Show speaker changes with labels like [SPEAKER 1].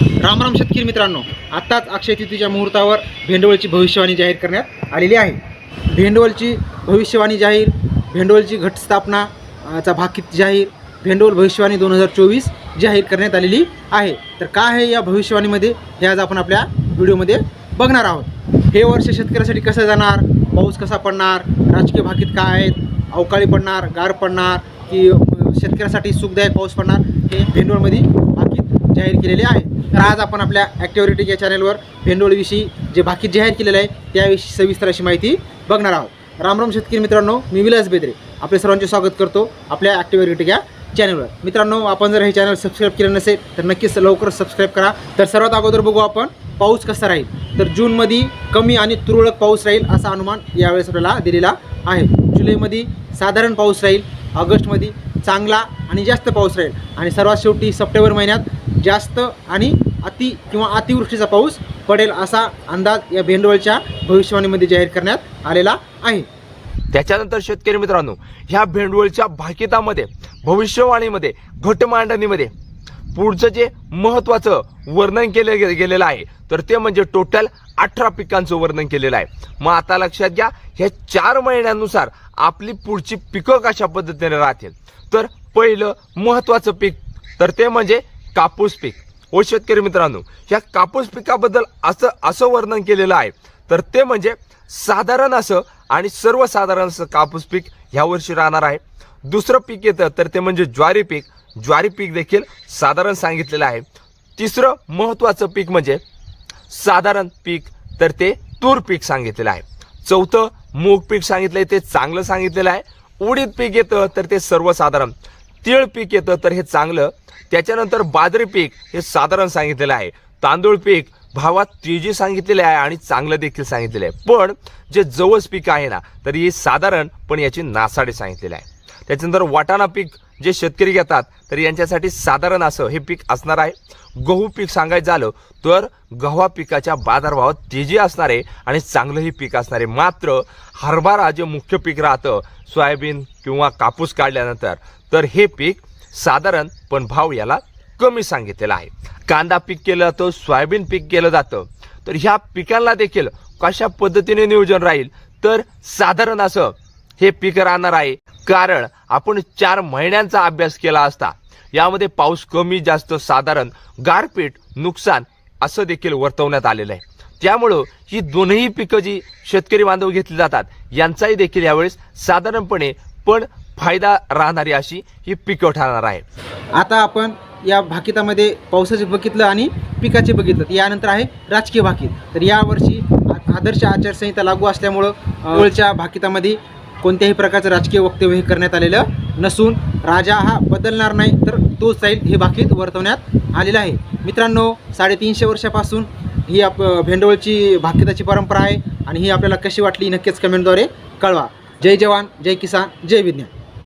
[SPEAKER 1] रामराम शेतकरी मित्रांनो आत्ताच अक्षय तृतीच्या मुहूर्तावर भेंडवळची भविष्यवाणी जाहीर करण्यात आलेली आहे. भेंडवलची भविष्यवाणी जाहीर भेंडवलची घटस्थापना अ, चा भाकीत जाहीर भेंडवल भविष्यवाणी दोन हजार चोवीस जाहीर करण्यात आलेली आहे. तर काय आहे या भविष्यवाणीमध्ये? हे आज आपण आपल्या व्हिडिओमध्ये बघणार आहोत. हे वर्ष शेतकऱ्यासाठी कसं जाणार? पाऊस कसा पडणार? राजकीय भाकीत काय आहेत? अवकाळी पडणार गार पडणार की शेतकऱ्यासाठी सुखदायक पाऊस पडणार? हे भेंडवळमध्ये जाहीर केलेले आहे. तर आज आपण आपल्या ॲक्टिव्हिटी या चॅनलवर भेंडोळीविषयी जे भाकीत जाहीर केलेलं आहे त्याविषयी सविस्तर अशी माहिती बघणार आहोत. रामराम शेतकरी मित्रांनो मी विलास बेदरे. आपले सर्वांचे स्वागत करतो आपल्या ॲक्टिव्हिटी या चॅनलवर मित्रांनो आपण जर हे चॅनल सबस्क्राईब केलं नसेल तर नक्कीच लवकर सबस्क्राईब करा. तर सर्वात अगोदर बघू आपण पाऊस कसा राहील? तर जूनमध्ये कमी आणि तुरळक पाऊस राहील असा अनुमान यावेळेस आपल्याला दिलेला आहे. जुलैमध्ये साधारण पाऊस राहील ऑगस्टमध्ये चांगला आणि जास्त पाऊस राहील. आणि सर्वात शेवटी सप्टेंबर महिन्यात जास्त आणि अति किंवा अतिवृष्टीचा पाऊस पडेल असा अंदाज या भेंडवळच्या भविष्यवाणीमध्ये जाहीर करण्यात आलेला आहे.
[SPEAKER 2] त्याच्यानंतर शेतकरी मित्रांनो ह्या भेंडवळच्या भाकितामध्ये भविष्यवाणीमध्ये घटमांडणीमध्ये पुढचं जे महत्वाचं वर्णन केलं गे- गेलेलं आहे तर ते म्हणजे टोटल अठरा पिकांचं वर्णन केलेलं आहे. मग आता लक्षात घ्या ह्या चार महिन्यानुसार आपली पुढची पिकं कशा पद्धतीने राहतील? तर पहिलं महत्वाचं पीक तर ते म्हणजे कापूस पीक. ओ शेतकरी मित्रांनो ह्या कापूस पिकाबद्दल असं असं वर्णन केलेलं आहे तर ते म्हणजे साधारण असं आणि सर्वसाधारण असं कापूस पीक ह्या वर्षी राहणार आहे. दुसरं पीक येतं तर ते म्हणजे ज्वारी पीक. ज्वारी पीक देखील साधारण सांगितलेलं आहे. तिसरं महत्वाचं पीक म्हणजे साधारण पीक तर ते तूर पीक सांगितलेलं आहे. चौथं मूग पीक सांगितलंय ते चांगलं सांगितलेलं आहे. उडीद पीक येतं तर ते सर्वसाधारण. तीळ पीक येतं तर हे चांगलं. त्याच्यानंतर बाजरी पीक हे साधारण सांगितलेलं आहे. तांदूळ पीक भावात तेजी सांगितलेले आहे आणि चांगलं देखील सांगितलेलं आहे. पण जे जवस पीक आहे ना तर हे साधारण पण याची नासाडी सांगितलेली आहे. त्याच्यानंतर वाटाणा पीक जे शेतकरी घेतात तर यांच्यासाठी साधारण असं हे पीक असणार आहे. गहू पीक सांगायचं झालं तर गव्हा पिकाच्या बाजारभावात तेजी असणार आहे आणि चांगलंही पीक असणार आहे. मात्र हरभरा जे मुख्य पीक राहतं सोयाबीन किंवा कापूस काढल्यानंतर तर हे पीक साधारण पण भाव याला कमी सांगितलेला आहे. कांदा पीक केलं जातं सोयाबीन पीक केलं जातं. तर ह्या पिकांना देखील कशा पद्धतीने नियोजन राहील? तर साधारण असं हे पीक राहणार आहे. कारण आपण चार महिन्यांचा अभ्यास केला असता यामध्ये पाऊस कमी जास्त साधारण गारपीट नुकसान असं देखील वर्तवण्यात आलेलं आहे. त्यामुळं ही दोनही पिकं जी शेतकरी बांधव घेतली जातात यांचाही देखील यावेळेस साधारणपणे पण फायदा राहणारी अशी ही पिकं ठरणार आहे
[SPEAKER 1] आता आपण या भाकितामध्ये पावसाचे बघितलं आणि पिकाचे बघितलं यानंतर आहे राजकीय भाकीत. तर यावर्षी आदर्श आचारसंहिता लागू असल्यामुळं ओळच्या भाकितामध्ये कोणत्याही प्रकारचं राजकीय वक्तव्य हे करण्यात आलेलं नसून राजा हा बदलणार नाही तर तोच राहील हे भाकीत वर्तवण्यात आलेलं आहे. मित्रांनो साडेतीनशे वर्षापासून ही आप भेंडवळची भाकिताची परंपरा आहे आणि ही आपल्याला कशी वाटली नक्कीच कमेंटद्वारे कळवा. जय जवान जय किसान जय विज्ञान.